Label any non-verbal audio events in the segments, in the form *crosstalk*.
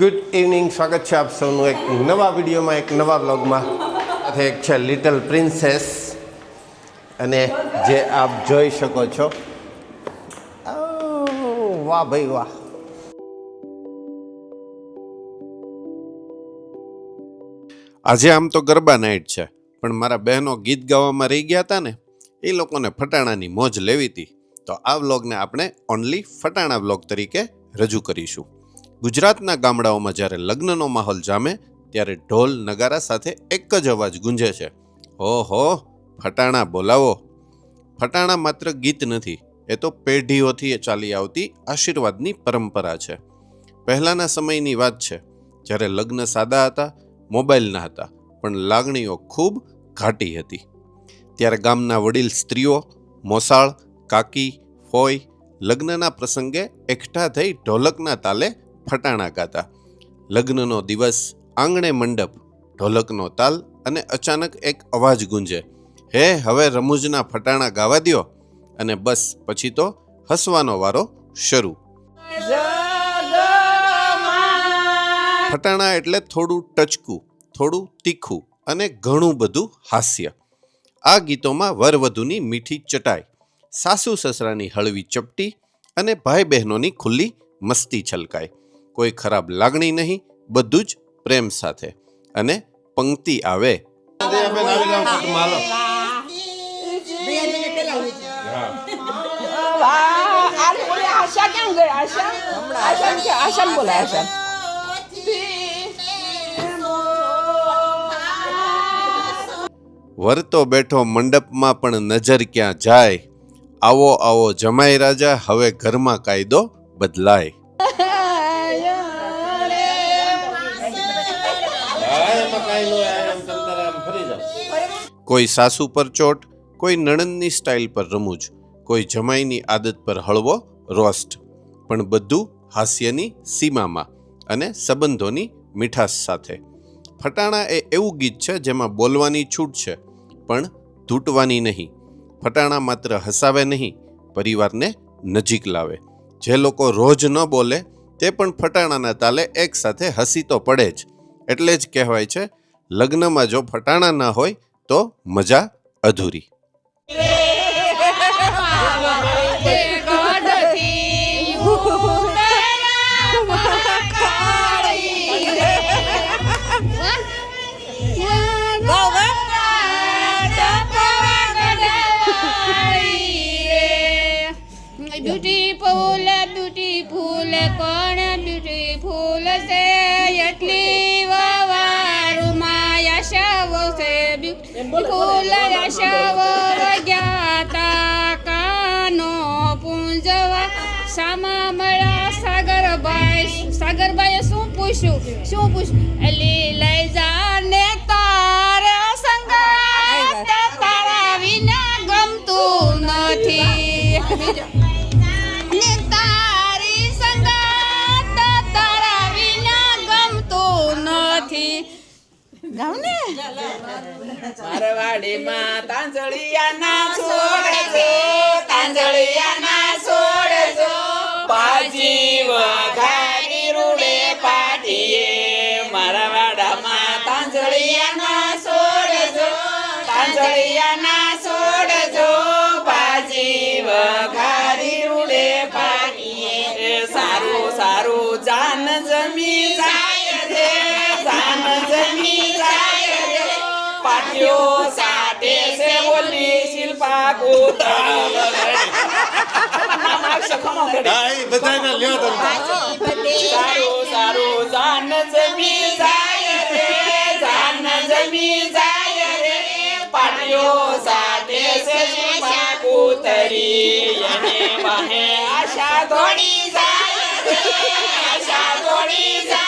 Good evening સ્વાગત છે આપ સૌનું એક નવા વિડીયોમાં, એક નવા બ્લોગમાં સાથે એક છે લિટલ પ્રિન્સેસ અને જે આપ જોઈ શકો છો. વાહ ભાઈ વાહ. આજે આમ તો ગરબા નાઇટ છે, પણ મારા બહેનો ગીત ગાવામાં રહી ગયા હતા ને, એ લોકોને ફટાણાની મોજ લેવી હતી તો આ વ્લોગને આપણે ઓનલી ફટાણા વ્લોગ તરીકે રજૂ કરીશું. ગુજરાતના ગામડાઓમાં જ્યારે લગ્નનો માહોલ જામે, ત્યારે ઢોલ નગારા સાથે એક જ અવાજ ગુંજે છે. હો હો, ફટાણા બોલાવો. ફટાણા માત્ર ગીત નથી, એ તો પેઢીઓથી ચાલી આવતી આશીર્વાદની પરંપરા છે. પહેલાંના સમયની વાત છે, જ્યારે લગ્ન સાદા હતા મોબાઈલ ન હતા, પણ લાગણીઓ ખૂબ ઘાટી હતી. ત્યારે ગામના વડીલ સ્ત્રીઓ, મોસાળ, કાકી ફોય લગ્નના પ્રસંગે એકઠા થઈ ઢોલકના તાલે ફટાણા ગાતા. લગ્નનો દિવસ, આંગણે મંડપ, ઢોલકનો તાલ અને અચાનક એક અવાજ ગુંજે. હે, હવે રમૂજના ફટાણા ગાવા દ્યો. અને બસ, પછી તો હસવાનો વારો શરૂ. ફટાણા એટલે થોડું ટચકું, થોડું તીખું અને ઘણું બધું હાસ્ય. આ ગીતોમાં વરવધુની મીઠી ચટાઈ, સાસુ સસરાની હળવી ચપટી અને ભાઈ બહેનોની ખુલ્લી મસ્તી છલકાય કોઈ ખરાબ લાગણી નહીં, બધું જ પ્રેમ સાથે. અને પંક્તિ આવે. વરતો બેઠો મંડપમાં પણ નજર ક્યાં જાય? આવો આવો જમાઈ રાજા, હવે ઘરમાં કાયદો બદલાય. કોઈ સાસુ પર ચોટ, કોઈ નણંદની સ્ટાઇલ પર રમૂજ, કોઈ જમાઈની આદત પર હળવો રોસ્ટ. પણ બધું હાસ્યની સીમામાં અને સંબંધોની મીઠાશ સાથે. ફટાણા એ એવું ગીત છે જેમાં બોલવાની છૂટ છે, પણ તૂટવાની નહીં. ફટાણા માત્ર હસાવે નહીં, પરિવારને નજીક લાવે. જે લોકો રોજ ન બોલે, તે પણ ફટાણાના તાલે એકસાથે હસી તો પડે જ. એટલે જ કહેવાય છે, લગ્નમાં જો ફટાણા ના હોય તો મજા અધૂરી. બ્યુટીફુલ બ્યુટીફુલ કોણ બ્યુટીફુલ છે? એટલી છે બ્યુટીફુલ યશવો જ્ઞાતા કાનો પૂંજવા સામા મળ્યા સાગરભાઈ સાગરભાઈએ શું પૂછ્યું? શું પૂછ્યું? એલી લઈ જા ને તારે સંગાત તારા વિના ગમતું નથી. ગાઉં ને પાજી વઘારી રૂડે પાટીએ. મારા વાડામાં તાંજળિયા ના છોડજો તાંજળિયાના છોડ પાટીઓ સાથે છે બોલી શિલ્પા સારું સારું જાન જમી જાય રે જાન જમી જાય રે પાટીઓ સાથે છે શિલ્પા કૂતરી અને વાહે આશા દોડી જાય રે આશા દોડી જાય રે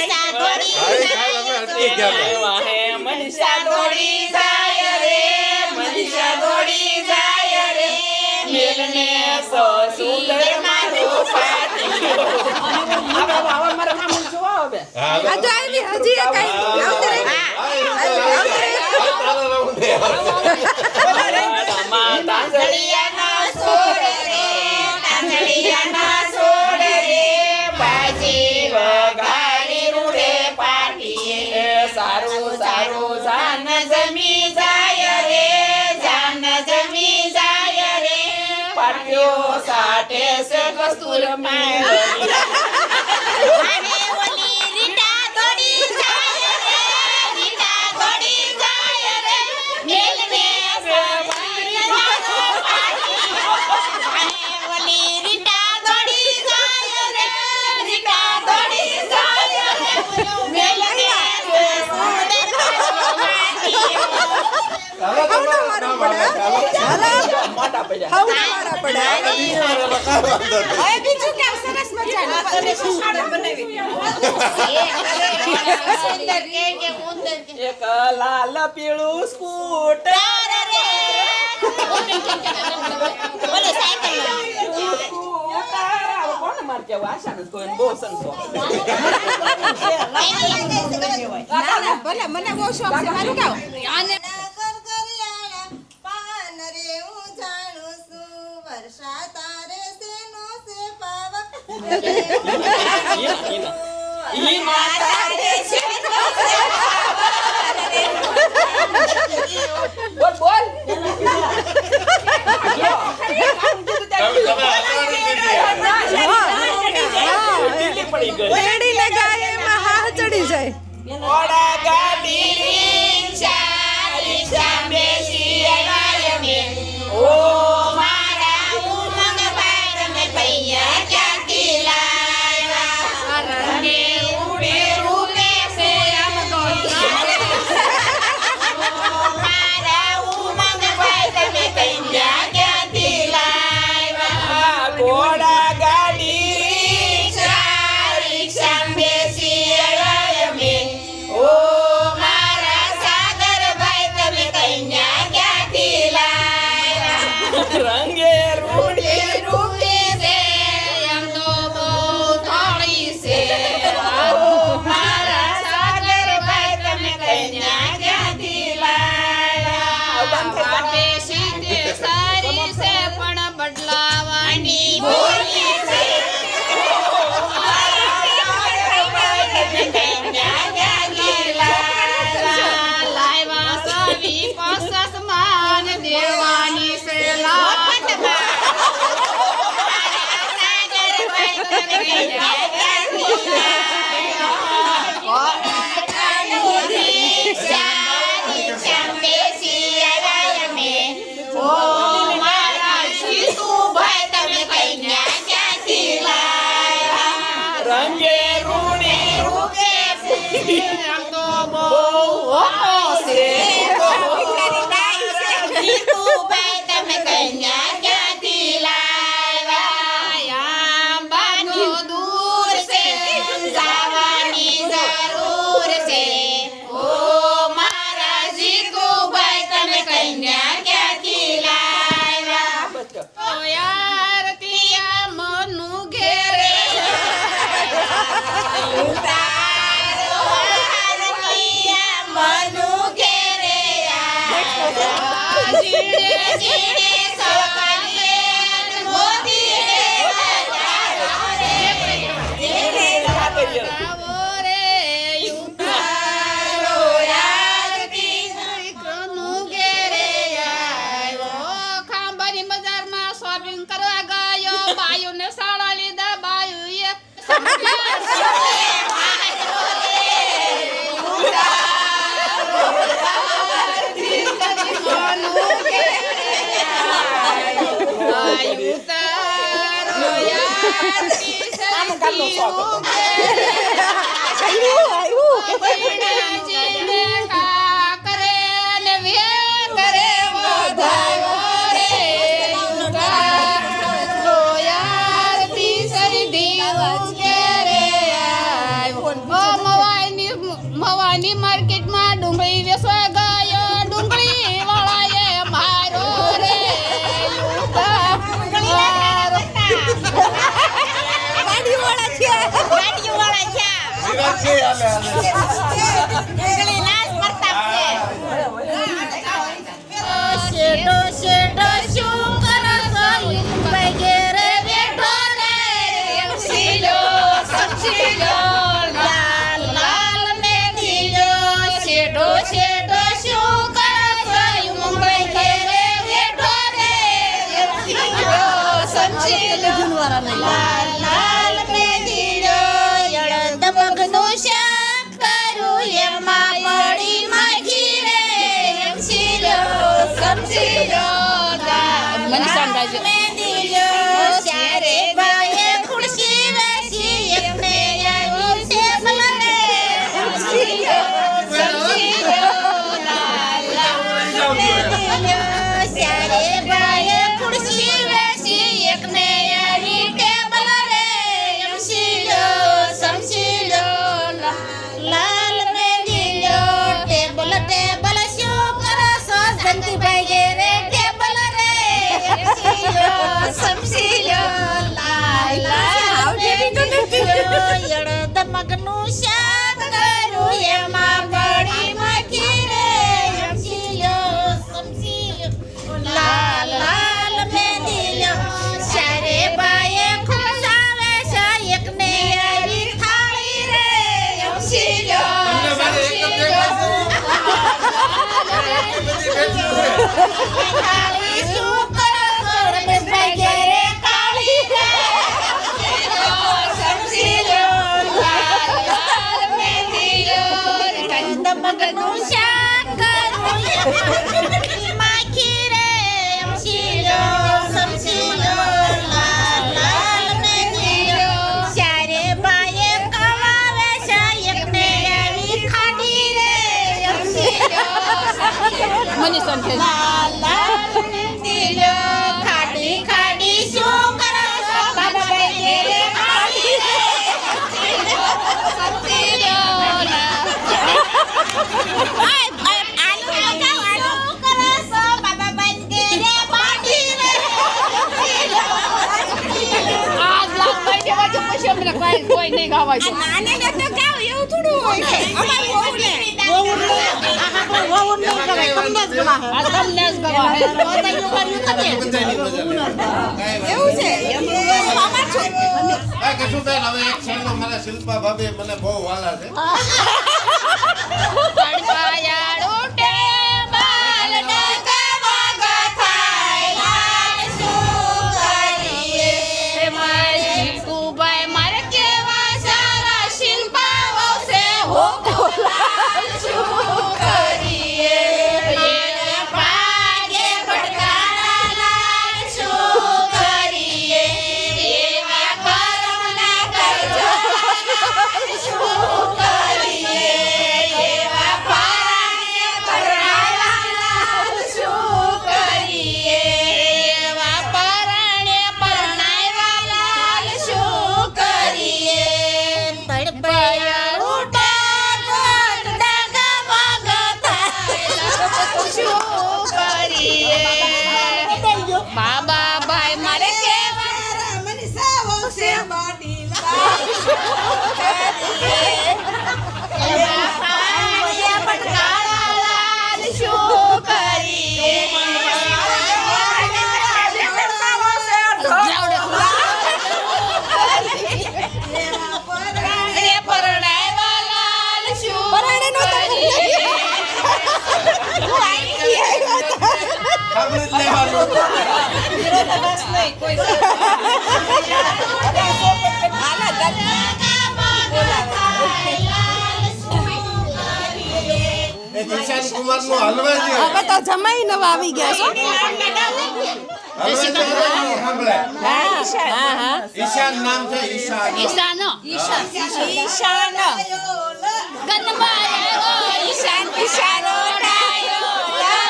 નથી કહેતો મનસા દોડી જાય રે મનસા દોડી જાય રે. મેલને સો સુંદર મારો સાથી આવો આવો મારા મામું જો આવો. બે આ તો આવી હજી એક આવી આવતરે આવતરે આવતરે se é costura mais. *laughs* લાલ પીળું સ્કૂટર. મને બહુ શોખ છે. બોલ બોલ ચડી જાય ગાડી ไม่ได้ આવ્યું કરે ને વે કરે વધાયો શેઠો શેઠો શું કરો છો? વગેરે બેઠો રે સમસીલો સમસીલો લાલ લાલ મેદીલો શેઠો શેઠો શું કરો છો? મુંબઈ ઘેરે બેઠો રે સમસીલો સમસીલો સમસીલો સમસીલો લાલ લાલ મેદીલો યળદ મગનું શાક કરું એમાં પડી માખી રે સમસીલો સમસીલો લાલ લાલ મેદીલો ચારે બાએ ખુશાવે છે એકને આવી થાળી રે. સમસીલો થાળી મનીષન છે ખાડી ખાડી શું કરો છો બાબાભાઈ ખાડી રે સમસીલો કોઈ નહીં ગાવા નાને ને તો ગાવ એવું થોડું હોય. છે અમાર તમને જ એવું છે? અમાર છો. આ કશું બેન હવે એક ક્ષણમાં મારા શિલ્પા ભાભી મને બહુ વાલા છે. *laughs* હવે તો જમાઈ નવા આવી ગયા છો ઈશાન નામ છે ઈશાન ઈશાનો ઈશાન ગનમાયો ઈશાન ઈશાનો ડાયો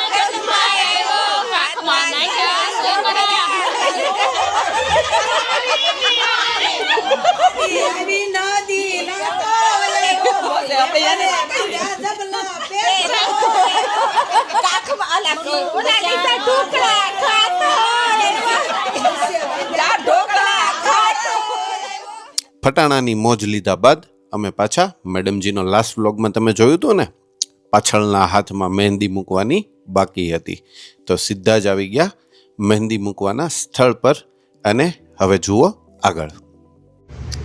ગનમાયો હાથમાં નાખ્યા છોકરા એવી નદી ના તોલે અને જબલા પેલા કાખમાં આલા ઓલા લીધા ઢોકળા ખાતો લા ઢોકળા ખાતો ફટાણાની મોજ લીધા બાદ અમે પાછા મેડમજીનો લાસ્ટ વ્લોગમાં તમે જોયું હતું ને? પાછળના હાથમાં મહેંદી મૂકવાની બાકી હતી. તો સીધા જ આવી ગયા મહેંદી મૂકવાના સ્થળ પર અને હવે જુઓ આગળ.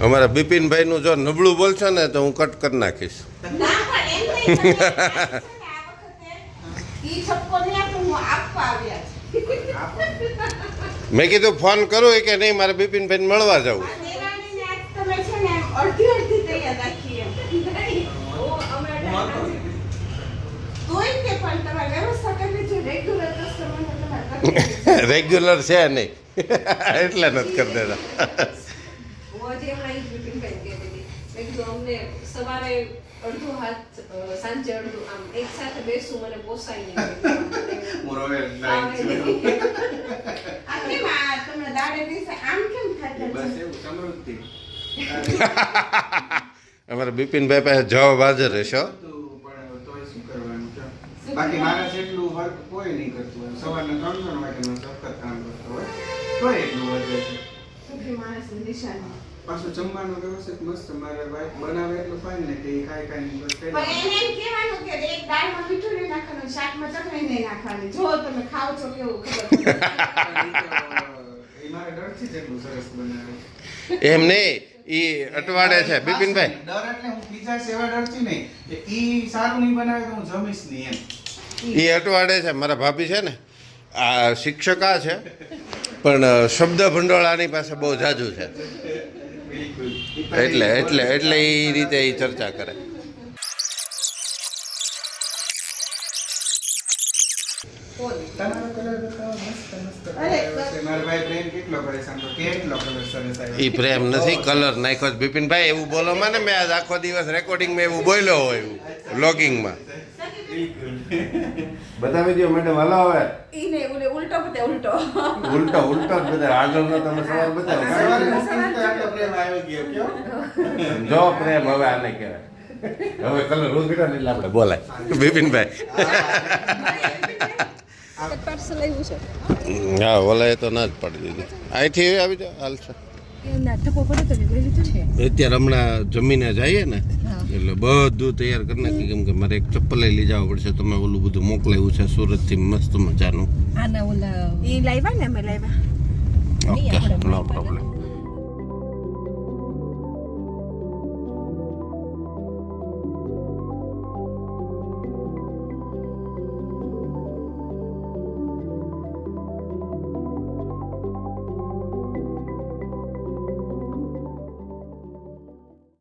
અમારા બિપિનભાઈનું જો નબળું બોલશો ને તો હું કટ કરી નાખીશ. ના પણ એમ નહીં પણ આ વખતે ઈ છપ્પો ને આપણે હું આપવા આવ્યા છે. મેં કીધું ફોન કરું કે નહીં મારે બિપિનભાઈને મળવા જવું. રેગ્યુલર *laughs* છે નહીં. *laughs* એટલે નથી કરી દેતા આજે હમણાં ઈ જ બિપિનભાઈને કહેતી હતી. મેં કીધું અમને સવારે અડધો હાથ સાંજે અડધું આમ એક સાથે બેસું મને પોસાય નહીં આ કેમ આ તમને દાડે દિવસે આમ કેમ થતા છે? *laughs* અમારા બિપિનભાઈ પાસે જવાબ હાજર રહેશો. પણ તોય શું કરવાનું છે? બાકી મારા જેટલું વર્ક કોઈ નહીં કરતું હોય. સવારના ત્રણ ત્રણ વાગ્યાનો સખત કામ કરતો હોય તો એટલું વધે છે. નિશાની. પાછું જમવાનું વ્યવસ્થિત મસ્ત મારે વાઈફ બનાવે એટલું ફાઈન ને કે એ ખાઈ ખાઈને બસ પણ એને એમ કહેવાનું કે એક દાળમાં મીઠું નહીં નાખવાનું શાકમાં ચટણી નહીં નાખવાની. જો તમે ખાવ છો કેવું ખબર એ *laughs* મારા ડરથી જ એટલું સરસ બનાવે. એમ નહીં ઈ અટવાડે છે. બિપિનભાઈ. ડર એટલે હું બીજા સેવા ડરતી નહીં કે ઈ સારું નહીં બનાવે તો હું જમીશ નહીં એમ. ઈ અટવાડે છે. મારા ભાભી છે ને આ શિક્ષકા છે પણ શબ્દ ભંડોળાની પાસે બહુ જાજુ છે. એટલે એટલે એટલે એ રીતે એ ચર્ચા કરે. ભાઈ પ્રેમ નથી કલર નાખ્યો બિપિનભાઈ એવું બોલો માં મેં આજ આખો દિવસ રેકોર્ડિંગમાં એવું બોલ્યો હોય એવું વ્લોગિંગમાં બતાવી દો મેડમ હલો હવે ઈ ને ઓલે ઉલટો બતે ઉલટો. ઉલટો ઉલટો જ બધા. આગળનો તમે સવાલ બતાવો. પ્રેમ આવ્યો ગયો કયો જો પ્રેમ હવે આને કહેવાય. હવે કલર રોજગરા ને આપણે બોલાય. બિપિનભાઈ. પાર્સલ આવ્યું છે. હા ઓલા એ તો ના જ પાડી દીધું. અહીંથી આવી લઈ લીધું છે. અત્યારે હમણાં જમીને જઈએ ને એટલે બધું તૈયાર કરી નાખી કેમ કે મારે એક ચપ્પલ લઈ જવા પડશે તમે ઓલું બધું મોકલાવ્યું છે સુરતથી મસ્ત મજાનું. આના ઓલા એ લાવ્યા ને અમે લાવ્યા ઓકે નો પ્રોબ્લેમ